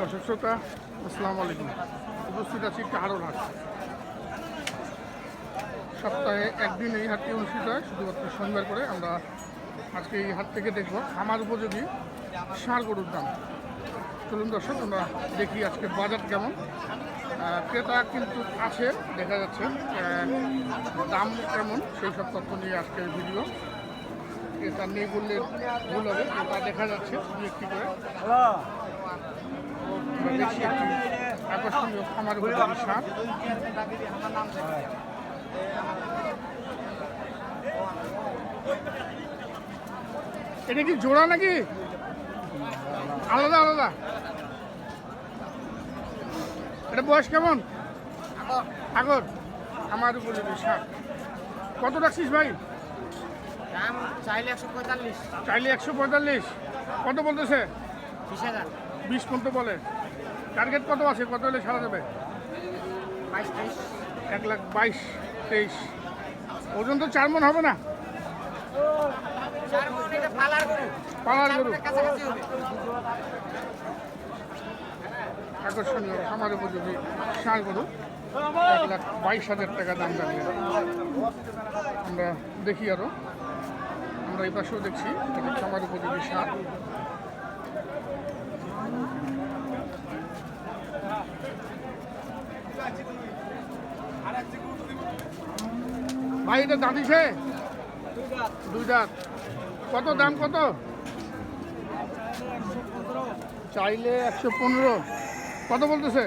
দর্শক শ্রোতা, আসসালামু আলাইকুম। উপস্থিত আছি কাহারোর হাট। সপ্তাহে একদিন এই হাটটি অনুষ্ঠিত হয়, শুধুমাত্র শনিবার করে আমরা আজকে এই হাট থেকে দেখব আমার উপযোগী ষাঁড় গরুর দাম। চলুন দর্শক, আমরা দেখি আজকে বাজার কেমন। ক্রেতা কিন্তু আছে, দেখা যাচ্ছে দাম কেমন, সেই সব তথ্য নিয়ে আজকের ভিডিও। ক্রেতা নেই বললে ভুল হবে, ক্রেতা দেখা যাচ্ছে একটি করে। আমরা দেখছি একটি আকর্ষণীয় খামার উপযোগী সার এটা কি জোড়া নাকি? আলাদা আলাদা। এটা বয়স কেমন? আগর। আমার উপরে সার কত রাখছিস ভাই? চাইলে একশো পঁয়তাল্লিশ। চাইলে একশো পঁয়তাল্লিশ। কত বলতেছে? বিশ পর্যন্ত বলে। টার্গেট কত আছে? কত হলে সারা যাবে? বাইশ তেইশ। এক লাখ বাইশ তেইশ। ওজন তো চার মন হবে না? পালার গরু। আকর্ষণীয় খামার উপযোগী ষাঁড় গরু। এক লাখ বাইশ হাজার টাকা দাম রাখলেন আমরা দেখি আরও। আমরা এই পাশেও দেখছি। খামার উপযোগী ষাঁড়। ভাই, এটা দাঁতিছে দুই দাঁত কত দাম, কত? চাইলে একশো পনেরো। কত বলতেছে?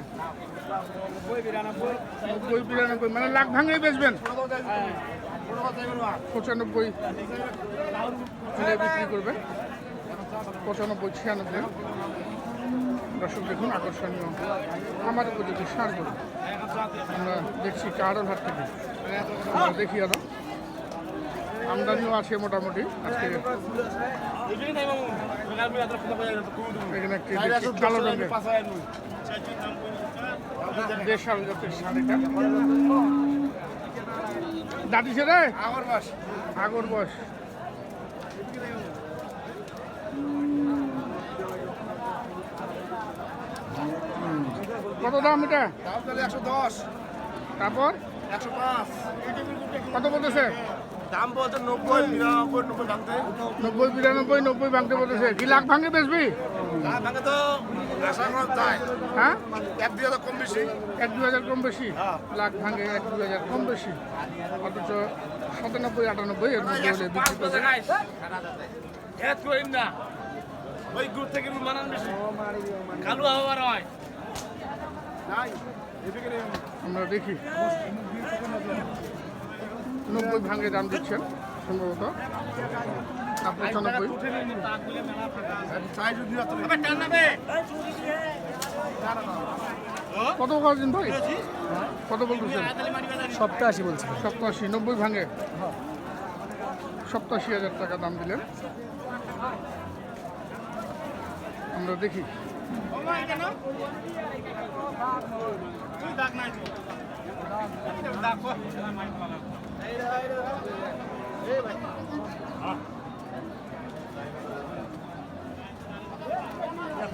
নব্বই, বিরানব্বই। মানে লাখ ভাঙেই বেচবেন। পঁচানব্বই। বিক্রি করবে। পঁচানব্বই, ছিয়ানব্বই। দর্শক দেখুন আকর্ষণীয় আমার উপযোগী সার গরু আমরা দেখছি কারোর হাট থেকে। দেখি আরও। আমদানিও আছে মোটামুটি আজকে। এখানে একটি কালো রঙের দেশাল জাতের শাড়িটা দাঁড়িয়েছে রে? আগর বয়স। আগর বয়স। কত দাম এটা? একশো দশ। তারপর? একশো পাঁচ। কত বলতেছে? দাম নব্বই নব্বই ভাঙতে। নব্বই বিরানব্বই নব্বই ভাঙতে বলতেছে। কি লাখ ভাঙে বেচবি লাভ ভাঙে তো আশা করা যায়। হ্যাঁ? এক দুই হাজার কম বেশি। এক দু হাজার কম বেশি? হ্যাঁ। লাখ ভাঙে এক দু হাজার কম বেশি? অথচ সাতানব্বই আটানব্বই এর মধ্যে হলে বিক্রি করবে। না। ওই গুড় থেকে বেশি কালু আবার হয়। আমরা দেখি। নব্বই ভাঙে দাম দিচ্ছেন সম্ভবত। পঁচানব্বই। কত দিন ভাই? কত বলতেছেন? সপ্তাশি বলছি। সপ্তাশি নব্বই ভাঙে। সপ্তাশি হাজার টাকা দাম দিলেন। আমরা দেখি।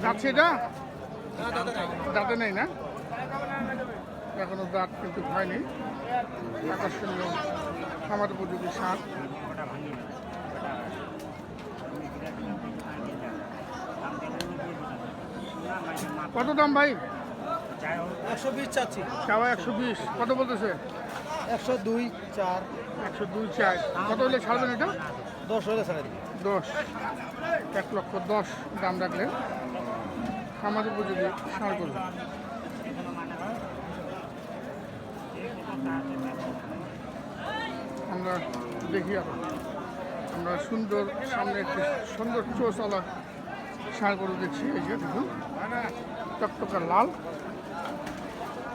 যাচ্ছে এটা? দাঁতে নেই না? এখনও দাঁত কিন্তু হয়নি। আকর্ষণীয় খামার উপযোগী সার। কত দাম ভাই? একশো বিশ চাচ্ছি। চাওয়া একশো বিশ। কত বলতেছে? একশো দুই চার। একশো দুই চার। কত হলে ছাড়বেন এটা? দশ হলে ছাড়া দশ। এক লক্ষ দশ দাম রাখলেন। খামার উপযোগী সার করবে আমরা দেখি আমরা সুন্দর সামনে একটি সুন্দর চোষওয়ালা সার গরু দেখছি এই যে দেখুন। টকটকা লাল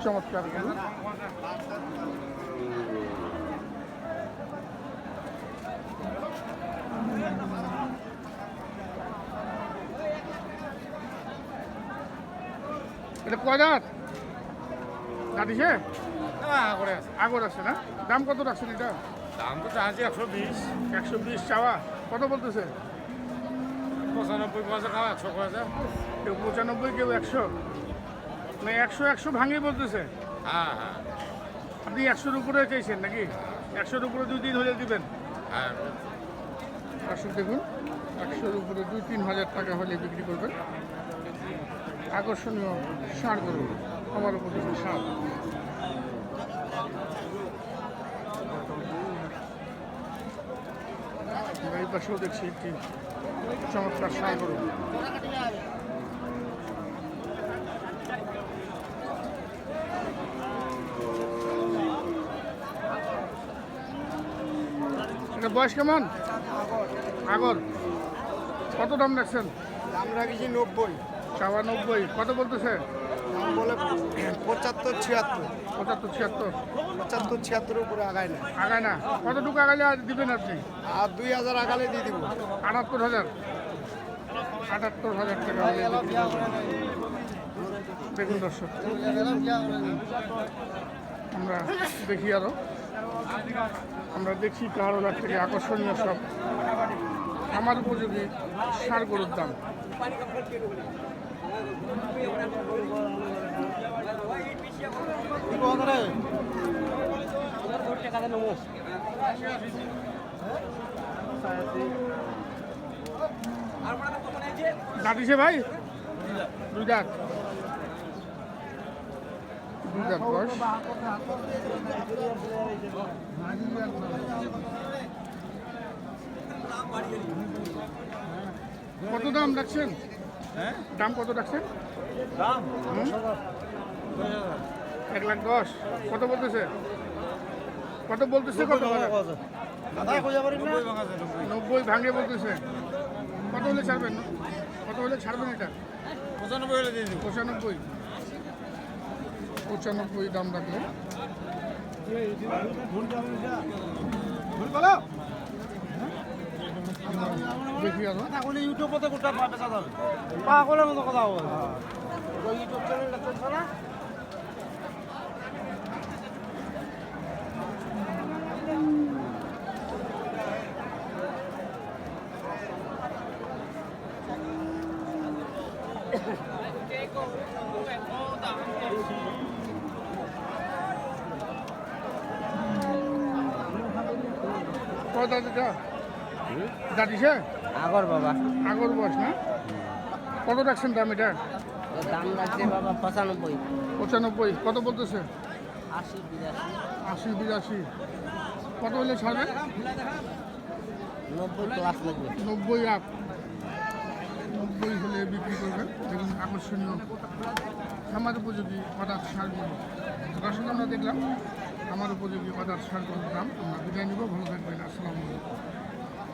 চমৎকার গরু। এটা কয় দাঁত? দাঁড়িয়েছে আগর আছে না? দাম কত রাখছেন এটা? দাম তো চাচ্ছি একশো বিশ। একশো বিশ চাওয়া। কত বলতেছে? পঁচানব্বই পয়সা খাওয়া একশো পয়সা কেউ পঁচানব্বই কেউ একশো? মানে একশো একশো ভাঙে বলতেছে। হ্যাঁ হ্যাঁ। আপনি একশোর উপরে চাইছেন নাকি? একশোর উপরে দুই দিন হলে দিবেন। হ্যাঁ। দর্শক দেখুন একশোর উপরে দুই তিন হাজার টাকা হলে বিক্রি করবেন। আকর্ষণীয় সার করুন আমার উপযোগী সার। এই পাশেও দেখছি একটি চমৎকার সাগর এটা বয়স কেমন? আগর। কত দাম রাখছেন? দাম রাখিছি নব্বই। চাওয়া নব্বই কত বলতেছে? দাম বলে পঁচাত্তর ছিয়াত্তর। পঁচাত্তর ছিয়াত্তর। পঁচাত্তর ছিয়াত্তরের উপরে আগায় না। আগায় না। কতটুকু আগালে আর দিবেন আপনি? আর দুই হাজার আগালে দিয়ে দিব। আটাত্তর হাজার? আটাত্তর হাজার টাকা। দেখুন দর্শক আমরা দেখি আরও। আমরা দেখি কারোলার থেকে আকর্ষণীয় সব। আমার উপযোগী সার গরুর দাম। দাঁতিছে ভাই? দুই দাঁত। দুই দাঁত বয়স। কত দাম রাখছেন? দাম কত রাখছেন? এক লাখ দশ কত বলতেছে কত বলতেছে কত নব্বই ভাঙে বলতেছে কত হলে ছাড়বেন কত হলে ছাড়বেন এটা পঁচানব্বই হলে দিয়ে দেবো পঁচানব্বই পঁচানব্বই দাম রাখলে দেখি আরও ইউটিউবতে গোটা বেচা যাবে। পাগলের মতো কথা বল। ইউটিউব চ্যানেলটা চলছে না? কত দাঁতিছে আগর বাবা। আগর বয়স না? কত রাখছেন দাম এটা? দাম লাগছে বাবা পঁচানব্বই। পঁচানব্বই। কত বলতেছে? আশি বিরাশি। আশি বিরাশি। কত হলে ছাড়বেন নব্বই প্লাস লাগবে। নব্বই আপ নব্বই হলে বিক্রি করবেন। দেখুন আকর্ষণীয়। আমার উপযোগী পদার্থ সারগুলো দর্শক আমরা দেখলাম আমার উপযোগী পদার্থ সারগুলোর দাম। আমরা বিদায় নিব। ভালো থাকবেন। আসসালামু আলাইকুম।